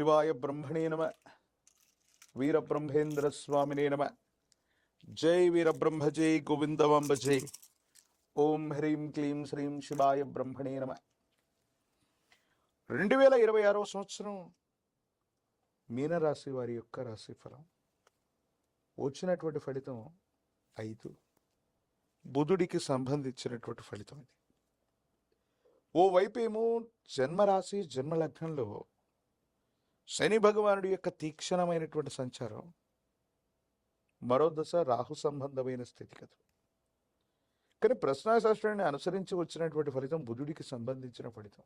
శివాయ బ్రహ్మణే నమ. వీరబ్రహ్మేంద్ర స్వామినే నమ. జై వీరబ్రహ్మ జై గోవిందవాంబ జై. ఓం హ్రీం క్లీం శ్రీం శివాయ బ్రహ్మణే నమ. రెండు వేల ఇరవై ఆరవ సంవత్సరం మీనరాశి వారి యొక్క రాశి ఫలం. వచ్చినటువంటి ఫలితం ఐదు. బుధుడికి సంబంధించినటువంటి ఫలితం ఇది. ఓ వైపేమో జన్మరాశి జన్మలగ్నంలో శని భగవానుడి యొక్క తీక్షణమైనటువంటి సంచారం మరో దశ రాహు సంబంధమైన స్థితిగతులు కానీ ప్రశ్నాశాస్త్రాన్ని అనుసరించి వచ్చినటువంటి ఫలితం బుధుడికి సంబంధించిన ఫలితం.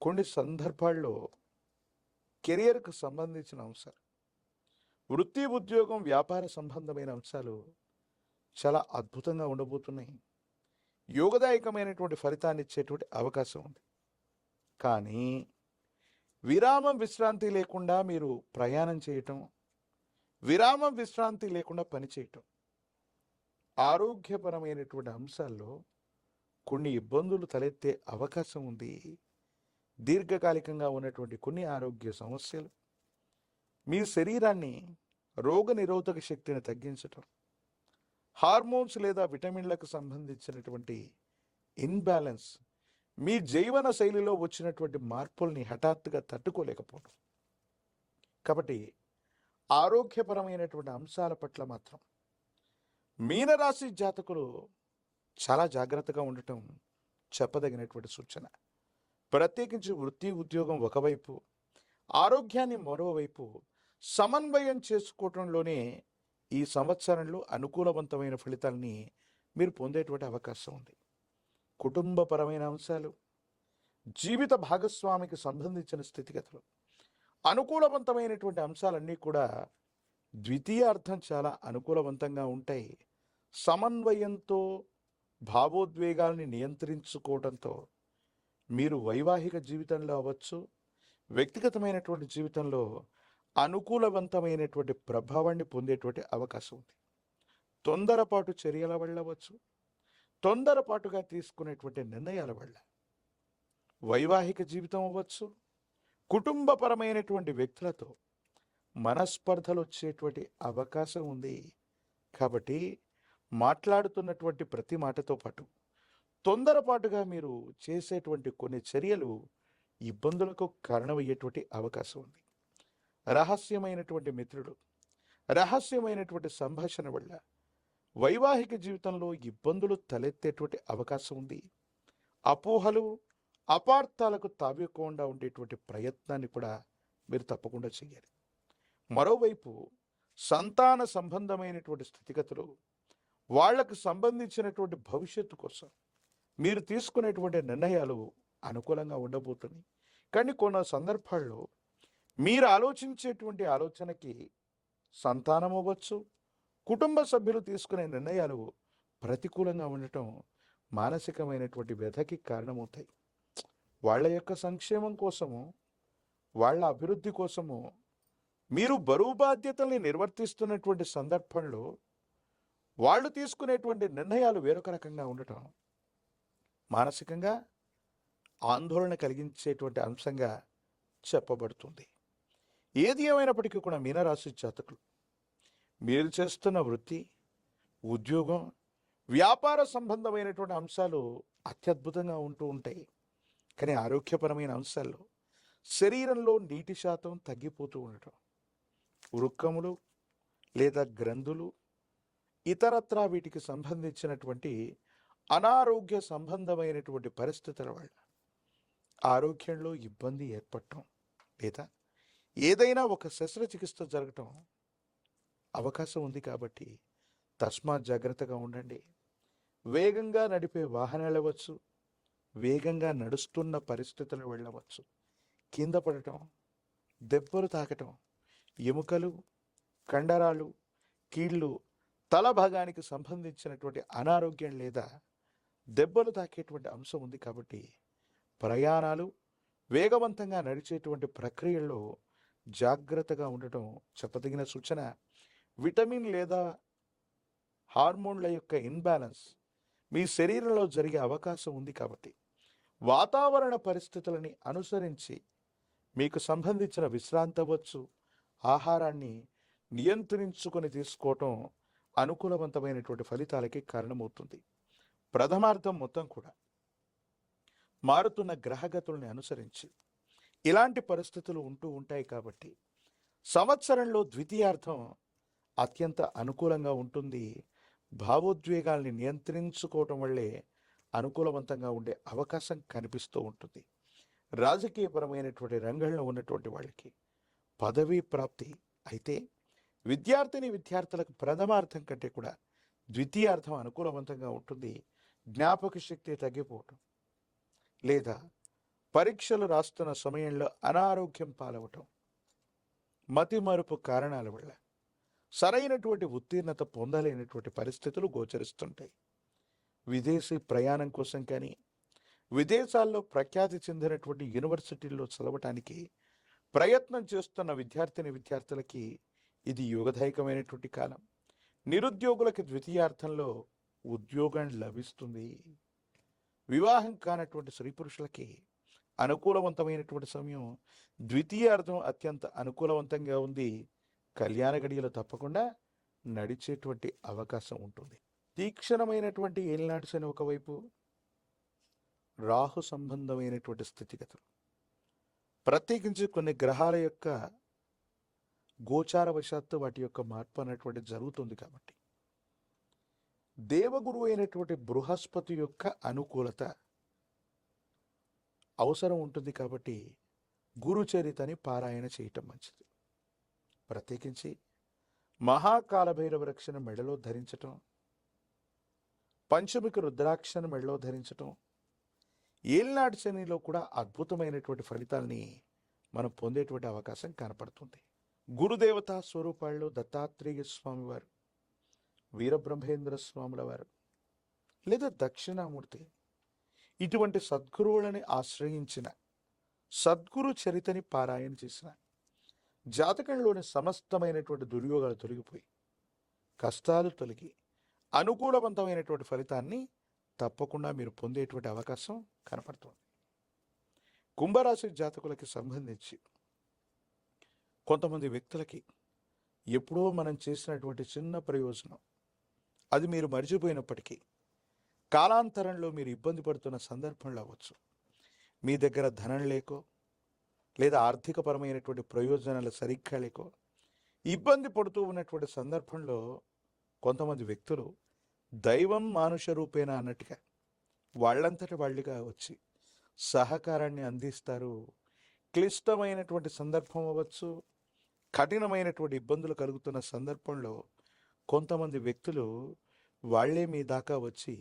కొన్ని సందర్భాల్లో కెరియర్కు సంబంధించిన అంశాలు వృత్తి ఉద్యోగం వ్యాపార సంబంధమైన అంశాలు చాలా అద్భుతంగా ఉండబోతున్నాయి. యోగదాయకమైనటువంటి ఫలితాన్ని ఇచ్చేటువంటి అవకాశం ఉంది. కానీ విరామం విశ్రాంతి లేకుండా మీరు ప్రయాణం చేయటం విరామం విశ్రాంతి లేకుండా పనిచేయటం ఆరోగ్యపరమైనటువంటి అంశాల్లో కొన్ని ఇబ్బందులు తలెత్తే అవకాశం ఉంది. దీర్ఘకాలికంగా ఉన్నటువంటి కొన్ని ఆరోగ్య సమస్యలు మీ శరీరాన్ని రోగ నిరోధక శక్తిని తగ్గించటం హార్మోన్స్ లేదా విటమిన్లకు సంబంధించినటువంటి ఇన్బ్యాలెన్స్ మీ జీవన శైలిలో వచ్చినటువంటి మార్పుల్ని హఠాత్తుగా తట్టుకోలేకపోవడం. కాబట్టి ఆరోగ్యపరమైనటువంటి అంశాల పట్ల మాత్రం మీనరాశి జాతకులు చాలా జాగ్రత్తగా ఉండటం చెప్పదగినటువంటి సూచన. ప్రత్యేకించి వృత్తి ఉద్యోగం ఒకవైపు ఆరోగ్యాన్ని మరోవైపు సమన్వయం చేసుకోవటంలోనే ఈ సంవత్సరంలో అనుకూలవంతమైన ఫలితాలని మీరు పొందేటువంటి అవకాశం ఉంది. కుటుంబపరమైన అంశాలు జీవిత భాగస్వామికి సంబంధించిన స్థితిగతులు అనుకూలవంతమైనటువంటి అంశాలన్నీ కూడా ద్వితీయ అర్థం చాలా అనుకూలవంతంగా ఉంటాయి. సమన్వయంతో భావోద్వేగాల్ని నియంత్రించుకోవడంతో మీరు వైవాహిక జీవితంలో అవ్వచ్చు వ్యక్తిగతమైనటువంటి జీవితంలో అనుకూలవంతమైనటువంటి ప్రభావాన్ని పొందేటువంటి అవకాశం ఉంది. తొందరపాటు చర్యల వల్ల అవ్వచ్చు తొందరపాటుగా తీసుకునేటువంటి నిర్ణయాల వల్ల వైవాహిక జీవితం అవ్వచ్చు. కుటుంబపరమైనటువంటి వ్యక్తులతో మనస్పర్ధలు వచ్చేటువంటి అవకాశం ఉంది. కాబట్టి మాట్లాడుతున్నటువంటి ప్రతి మాటతో పాటు తొందరపాటుగా మీరు చేసేటువంటి కొన్ని చర్యలు ఇబ్బందులకు కారణమయ్యేటువంటి అవకాశం ఉంది. రహస్యమైనటువంటి మిత్రుడు రహస్యమైనటువంటి సంభాషణ వల్ల వైవాహిక జీవితంలో ఇబ్బందులు తలెత్తేటువంటి అవకాశం ఉంది. అపోహలు అపార్థాలకు తావివ్వకుండా ఉండేటువంటి ప్రయత్నాన్ని కూడా మీరు తప్పకుండా చేయాలి. మరోవైపు సంతాన సంబంధమైనటువంటి స్థితిగతులు వాళ్ళకు సంబంధించినటువంటి భవిష్యత్తు కోసం మీరు తీసుకునేటువంటి నిర్ణయాలు అనుకూలంగా ఉండబోతున్నాయి. కానీ కొన్ని సందర్భాల్లో మీరు ఆలోచించేటువంటి ఆలోచనకి సంతానం అవ్వచ్చు కుటుంబ సభ్యులు తీసుకునే నిర్ణయాలు ప్రతికూలంగా ఉండటం మానసికమైనటువంటి వ్యధకి కారణమవుతాయి. వాళ్ళ యొక్క సంక్షేమం కోసము వాళ్ళ అభివృద్ధి కోసము మీరు బరువు బాధ్యతల్ని నిర్వర్తిస్తున్నటువంటి సందర్భంలో వాళ్ళు తీసుకునేటువంటి నిర్ణయాలు వేరొక రకంగా ఉండటం మానసికంగా ఆందోళన కలిగించేటువంటి అంశంగా చెప్పబడుతుంది. ఏది ఏమైనప్పటికీ కూడా మీనరాశి జాతకులు మీరు చేస్తున్న వృత్తి ఉద్యోగం వ్యాపార సంబంధమైనటువంటి అంశాలు అత్యద్భుతంగా ఉంటూ ఉంటాయి. కానీ ఆరోగ్యపరమైన అంశాల్లో శరీరంలో నీటి శాతం తగ్గిపోతూ ఉండటం వృక్కములు లేదా గ్రంథులు ఇతరత్రా వీటికి సంబంధించినటువంటి అనారోగ్య సంబంధమైనటువంటి పరిస్థితుల వల్ల ఆరోగ్యంలో ఇబ్బంది ఏర్పడటం లేదా ఏదైనా ఒక శస్త్రచికిత్స జరగటం అవకాశం ఉంది కాబట్టి తస్మాత్ జాగ్రత్తగా ఉండండి. వేగంగా నడిపే వాహనాలు వేగంగా నడుస్తున్న పరిస్థితులు వెళ్ళవచ్చు. కింద పడటం దెబ్బలు తాకటం ఎముకలు కండరాలు కీళ్ళు తల భాగానికి సంబంధించినటువంటి అనారోగ్యం లేదా దెబ్బలు తాకేటువంటి అంశం ఉంది కాబట్టి ప్రయాణాలు వేగవంతంగా నడిచేటువంటి ప్రక్రియల్లో జాగ్రత్తగా ఉండటం చెప్పదగిన సూచన. విటమిన్ లేదా హార్మోన్ల యొక్క ఇన్బ్యాలెన్స్ మీ శరీరంలో జరిగే అవకాశం ఉంది కాబట్టి వాతావరణ పరిస్థితులని అనుసరించి మీకు సంబంధించిన విశ్రాంతి అవ్వచ్చు ఆహారాన్ని నియంత్రించుకొని తీసుకోవటం అనుకూలవంతమైనటువంటి ఫలితాలకి కారణమవుతుంది. ప్రథమార్థం మొత్తం కూడా మారుతున్న గ్రహగతుల్ని అనుసరించి ఇలాంటి పరిస్థితులు ఉంటూ ఉంటాయి కాబట్టి సంవత్సరంలో ద్వితీయార్థం అత్యంత అనుకూలంగా ఉంటుంది. భావోద్వేగాల్ని నియంత్రించుకోవటం వల్లే అనుకూలవంతంగా ఉండే అవకాశం కనిపిస్తూ ఉంటుంది. రాజకీయపరమైనటువంటి రంగంలో ఉన్నటువంటి వాళ్ళకి పదవీ ప్రాప్తి అయితే విద్యార్థిని విద్యార్థులకు ప్రథమార్థం కంటే కూడా ద్వితీయార్థం అనుకూలవంతంగా ఉంటుంది. జ్ఞాపక శక్తి తగ్గిపోవటం లేదా పరీక్షలు రాస్తున్న సమయంలో అనారోగ్యం పాలవటం మతిమరుపు కారణాల వల్ల సరైనటువంటి ఉత్తీర్ణత పొందలేనటువంటి పరిస్థితులు గోచరిస్తుంటాయి. విదేశీ ప్రయాణం కోసం కానీ విదేశాల్లో ప్రఖ్యాతి చెందినటువంటి యూనివర్సిటీల్లో చదవటానికి ప్రయత్నం చేస్తున్న విద్యార్థిని విద్యార్థులకి ఇది యుగదాయకమైనటువంటి కాలం. నిరుద్యోగులకి ద్వితీయార్థంలో ఉద్యోగం లభిస్తుంది. వివాహం కానటువంటి స్త్రీ పురుషులకి అనుకూలవంతమైనటువంటి సమయం ద్వితీయార్థం అత్యంత అనుకూలవంతంగా ఉంది. కళ్యాణ గడియలో తప్పకుండా నడిచేటువంటి అవకాశం ఉంటుంది. తీక్షణమైనటువంటి ఏలినాటి అని ఒకవైపు రాహు సంబంధమైనటువంటి స్థితిగతులు. ప్రత్యేకించి కొన్ని గ్రహాల యొక్క గోచారవశాత్తు వాటి యొక్క మార్పు అనేటువంటి జరుగుతుంది కాబట్టి. దేవగురు అయినటువంటి బృహస్పతి యొక్క అనుకూలత అవసరం ఉంటుంది కాబట్టి గురుచరితని పారాయణ చేయటం మంచిది. ప్రత్యేకించి మహాకాలభైరవ రక్షణ మెడలో ధరించటం పంచమిక రుద్రాక్షను మెడలో ధరించటం ఏలినాటి శనిలో కూడా అద్భుతమైనటువంటి ఫలితాల్ని మనం పొందేటువంటి అవకాశం కనపడుతుంది. గురుదేవతా స్వరూపాల్లో దత్తాత్రేయ స్వామి వారు వీరబ్రహ్మేంద్ర స్వాముల వారు లేదా దక్షిణామూర్తి ఇటువంటి సద్గురువులని ఆశ్రయించిన సద్గురు చరితని పారాయణ చేసిన జాతకంలోని సమస్తమైనటువంటి దుర్యోగాలు తొలగిపోయి కష్టాలు తొలగి అనుకూలవంతమైనటువంటి ఫలితాన్ని తప్పకుండా మీరు పొందేటువంటి అవకాశం కనపడుతుంది. కుంభరాశి జాతకులకి సంబంధించి కొంతమంది వ్యక్తులకి ఎప్పుడో మనం చేసినటువంటి చిన్న ప్రయోజనం అది మీరు మర్చిపోయినప్పటికీ కాలాంతరంలో మీరు ఇబ్బంది పడుతున్న సందర్భంలో అవ్వచ్చు. మీ దగ్గర ధనం లేకో లేదా ఆర్థికపరమైనటువంటి ప్రయోజనాలు సరిగ్గా లేకో ఇబ్బంది పడుతూ ఉన్నటువంటి సందర్భంలో కొంతమంది వ్యక్తులు దైవం మానుష రూపేణ అన్నట్టుగా వాళ్ళంతటి వాళ్ళుగా వచ్చి సహకారాన్ని అందిస్తారు. క్లిష్టమైనటువంటి సందర్భం అవ్వచ్చు కఠినమైనటువంటి ఇబ్బందులు కలుగుతున్న సందర్భంలో కొంతమంది వ్యక్తులు వాళ్ళే మీ దాకా వచ్చి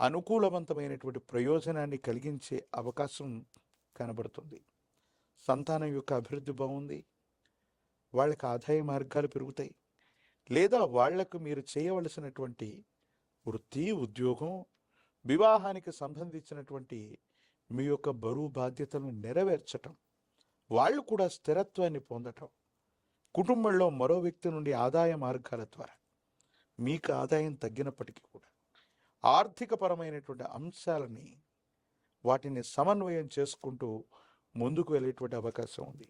అనుకూలవంతమైనటువంటి ప్రయోజనాన్ని కలిగించే అవకాశం కనబడుతుంది. సంతానం యొక్క అభివృద్ధి బాగుంది. వాళ్ళకి ఆదాయ మార్గాలు పెరుగుతాయి. లేదా వాళ్ళకు మీరు చేయవలసినటువంటి వృత్తి ఉద్యోగం వివాహానికి సంబంధించినటువంటి మీ యొక్క బరువు బాధ్యతలను నెరవేర్చటం వాళ్ళు కూడా స్థిరత్వాన్ని పొందటం కుటుంబంలో మరో వ్యక్తి నుండి ఆదాయ మార్గాల ద్వారా మీకు ఆదాయం తగ్గినప్పటికీ కూడా ఆర్థికపరమైనటువంటి అంశాలని వాటిని సమన్వయం చేసుకుంటూ ముందుకు వెళ్ళేటువంటి అవకాశం ఉంది.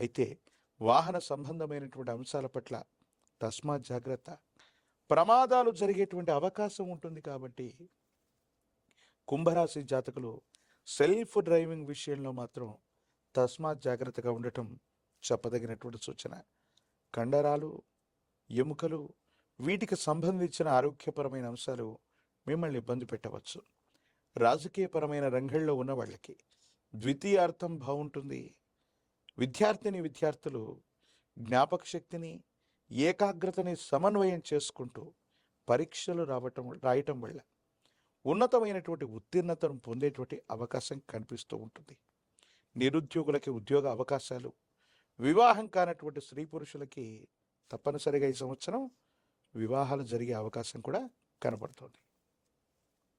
అయితే వాహన సంబంధమైనటువంటి అంశాల పట్ల తస్మాత్ జాగ్రత్త. ప్రమాదాలు జరిగేటువంటి అవకాశం ఉంటుంది కాబట్టి కుంభరాశి జాతకులు సెల్ఫ్ డ్రైవింగ్ విషయంలో మాత్రం తస్మాత్ జాగ్రత్తగా ఉండటం చెప్పదగినటువంటి సూచన. కండరాలు ఎముకలు వీటికి సంబంధించిన ఆరోగ్యపరమైన అంశాలు మిమ్మల్ని ఇబ్బంది పెట్టవచ్చు. రాజకీయపరమైన రంగంలో ఉన్న వాళ్ళకి ద్వితీయార్థం బాగుంటుంది. విద్యార్థిని విద్యార్థులు జ్ఞాపక శక్తిని ఏకాగ్రతని సమన్వయం చేసుకుంటూ పరీక్షలు రావటం రాయటం వల్ల ఉన్నతమైనటువంటి ఉత్తీర్ణతను పొందేటువంటి అవకాశం కనిపిస్తూ ఉంటుంది. నిరుద్యోగులకి ఉద్యోగ అవకాశాలు వివాహం కానటువంటి స్త్రీ పురుషులకి తప్పనిసరిగా ఈ సంవత్సరం వివాహాలు జరిగే అవకాశం కూడా కనబడుతుంది.